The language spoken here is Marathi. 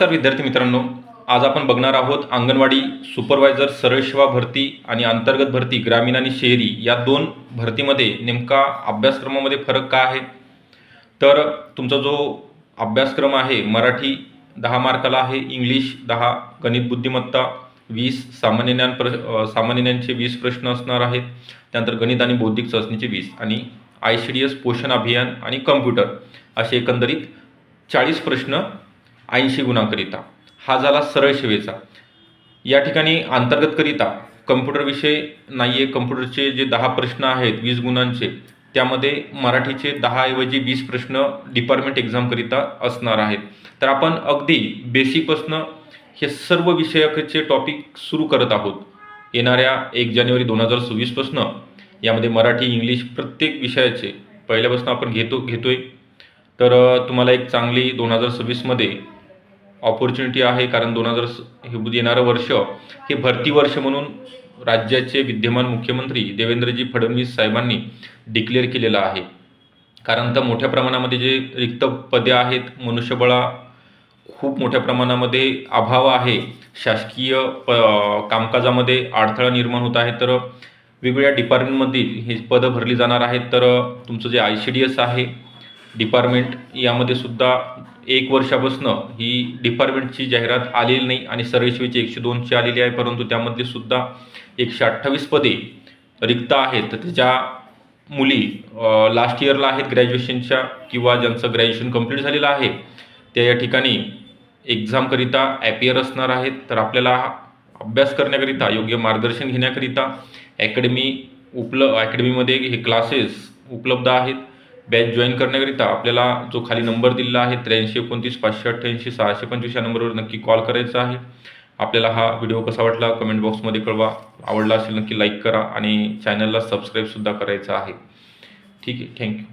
तर विद्यार्थी मित्रांनो आज आपण बघणार आहोत अंगणवाडी सुपरवायझर सरळ सेवा भरती आणि अंतर्गत भरती ग्रामीण आणि शहरी या दोन भरतीमध्ये नेमका अभ्यासक्रमामध्ये फरक काय आहे? तर तुमचा जो अभ्यासक्रम आहे मराठी दहा मार्काला आहे इंग्लिश दहा गणित बुद्धिमत्ता वीस सामान्य ज्ञान प्र सामान्य ज्ञानचे वीस प्रश्न असणार आहेत त्यानंतर गणित आणि बौद्धिक चाचणीचे वीस आणि आय सी डी एस पोषण अभियान आणि कम्प्युटर असे एकंदरीत चाळीस प्रश्न ऐंशी गुणांकरिता. हा झाला सरळ सेवेचा या ठिकाणी अंतर्गतकरिता कम्प्युटर विषय नाही आहे कम्प्युटरचे जे दहा प्रश्न आहेत वीस गुणांचे त्यामध्ये मराठीचे दहाऐवजी वीस प्रश्न डिपार्टमेंट एक्झामकरिता असणार आहेत. तर आपण अगदी बेसिकपासनं हे सर्व विषयाचे टॉपिक सुरू करत आहोत. येणाऱ्या एक जानेवारी दोन हजार सव्वीसपासनं यामध्ये मराठी इंग्लिश प्रत्येक विषयाचे पहिल्यापासून आपण घेतो घेतोय. तर तुम्हाला एक चांगली दोन हजार सव्वीसमध्ये ऑपॉर्च्युनिटी आहे कारण दोन हजार हे येणारं वर्ष हे भरती वर्ष म्हणून राज्याचे विद्यमान मुख्यमंत्री देवेंद्रजी फडणवीस साहेबांनी डिक्लेअर केलेलं आहे. कारण तर मोठ्या प्रमाणामध्ये जे रिक्त पदे आहेत मनुष्यबळा खूप मोठ्या प्रमाणामध्ये अभाव आहे. शासकीय प कामकाजामध्ये अडथळा निर्माण होत आहे. तर वेगवेगळ्या डिपार्टमेंटमधील हे पदं भरली जाणार आहेत. तर तुमचं J I C D S आहे डिपार्टमेंट यामध्ये सुद्धा एक वर्षापासनं ही डिपार्टमेंटची जाहिरात आलेली नाही आणि सर्वेश्वेची एकशे दोनची आलेली आहे परंतु त्यामधली सुद्धा एकशे अठ्ठावीस पदे रिक्त आहेत. तर त्याच्या मुली लास्ट इयरला आहेत ग्रॅज्युएशनच्या किंवा ज्यांचं ग्रॅज्युएशन कंप्लीट झालेलं आहे त्या या ठिकाणी एक्झामकरिता ॲपियर असणार आहेत. तर आपल्याला अभ्यास करण्याकरिता योग्य मार्गदर्शन घेण्याकरिता अकॅडमी उपल अकॅडमीमध्ये हे क्लासेस उपलब्ध आहेत. बॅच जॉईन करण्याकरिता आपल्याला जो खाली नंबर दिलेला आहे त्र्याऐंशी एकोणतीस पाचशे अठ्ठ्याऐंशी सहाशे पंचवीस या नंबरवर नक्की कॉल करायचा आहे. आपल्याला हा व्हिडिओ कसा वाटला कमेंट बॉक्समध्ये कळवा. आवडला असेल नक्की लाईक करा आणि चॅनलला सबस्क्राईबसुद्धा करायचं आहे. ठीक आहे थँक्यू